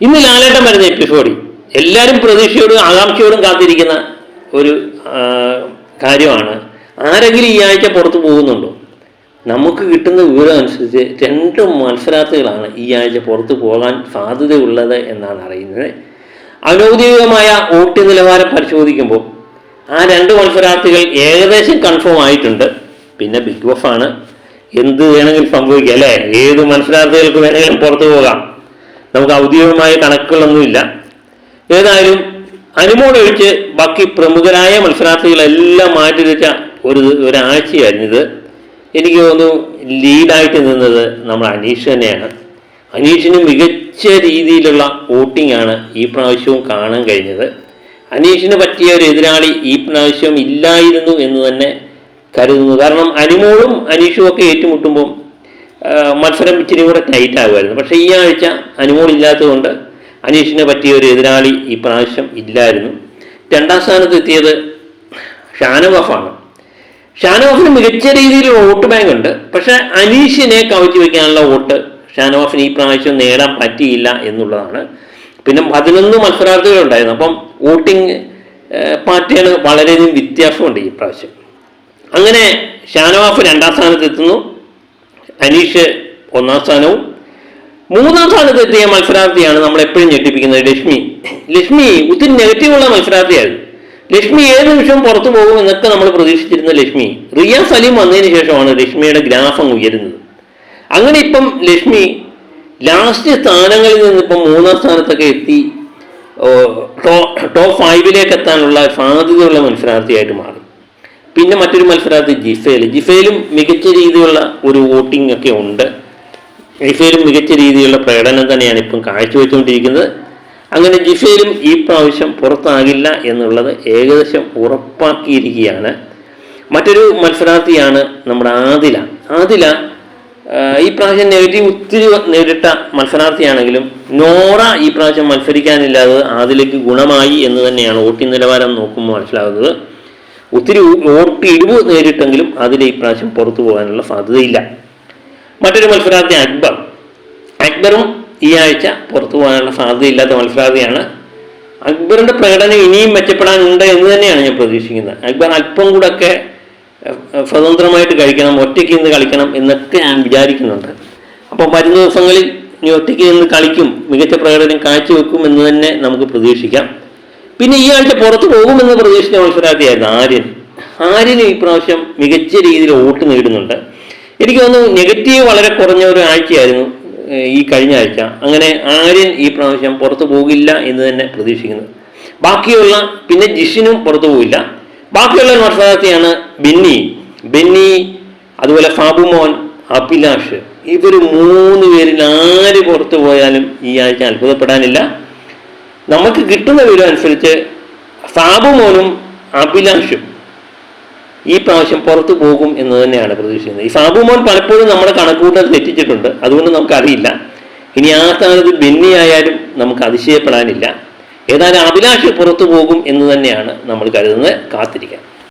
ഇന്ന് ലാലേട്ടൻ വരുന്ന എപ്പിസോഡി എല്ലാവരും പ്രതീക്ഷയോടും ആകാംക്ഷയോടും കാത്തിരിക്കുന്ന ഒരു കാര്യമാണ്. ആരെങ്കിലും ഈ ആഴ്ച പുറത്തു പോകുന്നുണ്ടോ? നമുക്ക് കിട്ടുന്ന വിവരം അനുസരിച്ച് രണ്ട് മത്സരാർത്ഥികളാണ് ഈ ആഴ്ച പുറത്തു പോകാൻ സാധ്യതയുള്ളത് എന്നാണ് അറിയുന്നത്. അനൗദ്യോഗികമായ വോട്ട് നിലവാരം പരിശോധിക്കുമ്പോൾ ആ രണ്ട് മത്സരാർത്ഥികൾ ഏകദേശം കൺഫേം ആയിട്ടുണ്ട്. പിന്നെ ബിഗ് ബോസ് ആണ്. എന്ത് വേണമെങ്കിലും സംഭവിക്കാം അല്ലേ? ഏത് മത്സരാർത്ഥികൾക്ക് വേണമെങ്കിലും പുറത്തു പോകാം. നമുക്ക് ഔദ്യോഗികമായ കണക്കുകളൊന്നുമില്ല ഏതായാലും അനുമോടൊഴിച്ച് ബാക്കി പ്രമുഖരായ മത്സരാർത്ഥികളെല്ലാം മാറ്റി വെച്ച ഒരു ഒരാഴ്ചയായിരുന്നു ഇത്. എനിക്ക് തോന്നുന്നു ലീഡായിട്ട് നിന്നത് നമ്മൾ അനീഷ് തന്നെയാണ്. അനീഷിന് മികച്ച രീതിയിലുള്ള വോട്ടിംഗാണ് ഈ പ്രാവശ്യവും കാണാൻ കഴിഞ്ഞത്. അനീഷിന് പറ്റിയ ഒരു എതിരാളി ഈ പ്രാവശ്യം ഇല്ലായിരുന്നു എന്ന് തന്നെ കരുതുന്നു. കാരണം അനിമോളും അനീഷും ഒക്കെ ഏറ്റുമുട്ടുമ്പോൾ ആ, മത്സരം ഇച്ചിരി കൂടെ ടൈറ്റ് ആകുമായിരുന്നു പക്ഷേ ഈ ആഴ്ച അനുമോളില്ലാത്തതുകൊണ്ട് അനീഷിനെ പറ്റിയ ഒരു എതിരാളി ഈ പ്രാവശ്യം ഇല്ലായിരുന്നു. രണ്ടാം സ്ഥാനത്ത് എത്തിയത് ഷാനവാഫാണ് ഷാനവാഫിന് മികച്ച രീതിയിൽ വോട്ട് ബാങ്ക് ഉണ്ട്. പക്ഷെ അനീഷിനെ കവച്ചു വയ്ക്കാനുള്ള വോട്ട് ഷാനവാഫിന് ഈ പ്രാവശ്യം നേടാൻ പറ്റിയില്ല എന്നുള്ളതാണ്. പിന്നെ പതിനൊന്ന് മത്സരാർത്ഥികളുണ്ടായിരുന്നു അപ്പം വോട്ടിംഗ് പാർട്ടിയാണ് വളരെയധികം വ്യത്യാസമുണ്ട് ഈ പ്രാവശ്യം. അങ്ങനെ ഷാനവാഫ് രണ്ടാം സ്ഥാനത്ത് എത്തുന്നു. അനീഷ് ഒന്നാം സ്ഥാനവും. മൂന്നാം സ്ഥാനത്ത് എത്തിയ മത്സരാർത്ഥിയാണ് നമ്മൾ എപ്പോഴും ഞെട്ടിപ്പിക്കുന്നത് ലക്ഷ്മി. ലക്ഷ്മി ഒത്തിരി നെഗറ്റീവുള്ള മത്സരാർത്ഥിയായിരുന്നു ലക്ഷ്മി ഏത് നിമിഷവും പുറത്തു പോകും എന്നൊക്കെ നമ്മൾ പ്രതീക്ഷിച്ചിരുന്ന ലക്ഷ്മി. റിയ സലീം വന്നതിന് ശേഷമാണ് ലക്ഷ്മിയുടെ ഗ്രാഫ് അങ്ങ് ഉയരുന്നത്. അങ്ങനെ ഇപ്പം ലക്ഷ്മി ലാസ്റ്റ് സ്ഥാനങ്ങളിൽ നിന്ന് ഇപ്പം മൂന്നാം സ്ഥാനത്തൊക്കെ എത്തി ടോപ്പ് ഫൈവിലേക്ക് എത്താനുള്ള സാധ്യതയുള്ള മത്സരാർത്ഥിയായിട്ട് മാറി. പിന്നെ മറ്റൊരു മത്സരാർത്ഥി ജിഫേൽ ജിഫേലും മികച്ച രീതിയിലുള്ള ഒരു വോട്ടിംഗ് ഒക്കെ ഉണ്ട്. ജിഫയിലും മികച്ച രീതിയിലുള്ള പ്രകടനം തന്നെയാണ് ഇപ്പം കാഴ്ചവെച്ചുകൊണ്ടിരിക്കുന്നത്. അങ്ങനെ ജിഫയിലും ഈ പ്രാവശ്യം പുറത്താകില്ല എന്നുള്ളത് ഏകദേശം ഉറപ്പാക്കിയിരിക്കുകയാണ്. മറ്റൊരു മത്സരാർത്ഥിയാണ് നമ്മുടെ ആദില. ആദില ഈ പ്രാവശ്യം നെഗറ്റീവ് ഒത്തിരി നേരിട്ട മത്സരാർത്ഥിയാണെങ്കിലും നോറ ഈ പ്രാവശ്യം മത്സരിക്കാനില്ലാതെ ആദിലേക്ക് ഗുണമായി എന്ന് തന്നെയാണ് വോട്ടിംഗ് നിലവാരം നോക്കുമ്പോൾ മനസ്സിലാകുന്നത്. ഒത്തിരി വോട്ട് ഇടിവ് നേരിട്ടെങ്കിലും അതിൽ ഈ പ്രാവശ്യം പുറത്തു പോകാനുള്ള സാധ്യതയില്ല. മറ്റൊരു മത്സരാർത്ഥി അക്ബർ. അക്ബറും ഈ ആഴ്ച പുറത്തു പോകാനുള്ള സാധ്യതയില്ലാത്ത മത്സരാർത്ഥിയാണ്. അക്ബറിന്റെ പ്രകടനം ഇനിയും മെച്ചപ്പെടാനുണ്ട് എന്ന് തന്നെയാണ് ഞാൻ പ്രതീക്ഷിക്കുന്നത്. അക്ബർ അല്പം കൂടെ ഒക്കെ എഹ്, സ്വതന്ത്രമായിട്ട് കഴിക്കണം ഒറ്റയ്ക്ക് നിന്ന് കളിക്കണം എന്നൊക്കെ ഞാൻ വിചാരിക്കുന്നുണ്ട്. അപ്പോൾ വരുന്ന ദിവസങ്ങളിൽ ഇനി ഒറ്റയ്ക്ക് നിന്ന് കളിക്കും മികച്ച പ്രകടനം കാഴ്ചവെക്കും എന്ന് തന്നെ നമുക്ക് പ്രതീക്ഷിക്കാം. പിന്നെ ഈ ആഴ്ച പുറത്തു പോകുമെന്ന് പ്രതീക്ഷിച്ച മത്സരാർത്ഥിയായിരുന്നു ആര്യൻ. ആര്യന് ഈ പ്രാവശ്യം മികച്ച രീതിയിൽ വോട്ട് നേടുന്നുണ്ട്. എനിക്ക് തോന്നുന്നു നെഗറ്റീവ് വളരെ കുറഞ്ഞ ഒരു ആഴ്ചയായിരുന്നു ഈ കഴിഞ്ഞ ആഴ്ച. അങ്ങനെ ആര്യൻ ഈ പ്രാവശ്യം പുറത്തു പോകില്ല എന്ന് തന്നെ പ്രതീക്ഷിക്കുന്നു. ബാക്കിയുള്ള പിന്നെ ജിഷിനും പുറത്തു പോകില്ല. ബാക്കിയുള്ള മത്സരാർത്ഥിയാണ് ബെന്നി. ബെന്നി അതുപോലെ ഫാബുമോൻ അഭിലാഷ്. ഇവർ മൂന്ന് പേരിൽ ആര് പുറത്തു പോയാലും ഈ ആഴ്ച അത്ഭുതപ്പെടാനില്ല. നമുക്ക് കിട്ടുന്ന വിവരം അനുസരിച്ച് സാബുമോനും അഭിലാഷും ഈ പ്രാവശ്യം പുറത്തു പോകും എന്ന് തന്നെയാണ് പ്രതീക്ഷിക്കുന്നത്. ഈ സാബുമോൻ പലപ്പോഴും നമ്മുടെ കണക്കൂട്ടൽ തെറ്റിച്ചിട്ടുണ്ട്. അതുകൊണ്ട് നമുക്കറിയില്ല. ഇനി ആ സ്ഥാനത്ത് ബെന്നി നമുക്ക് അതിശയപ്പെടാനില്ല. ഏതായാലും അഭിലാഷ് പുറത്തു പോകും എന്ന് തന്നെയാണ് നമ്മൾ കരുതുന്നത്. കാത്തിരിക്കാം.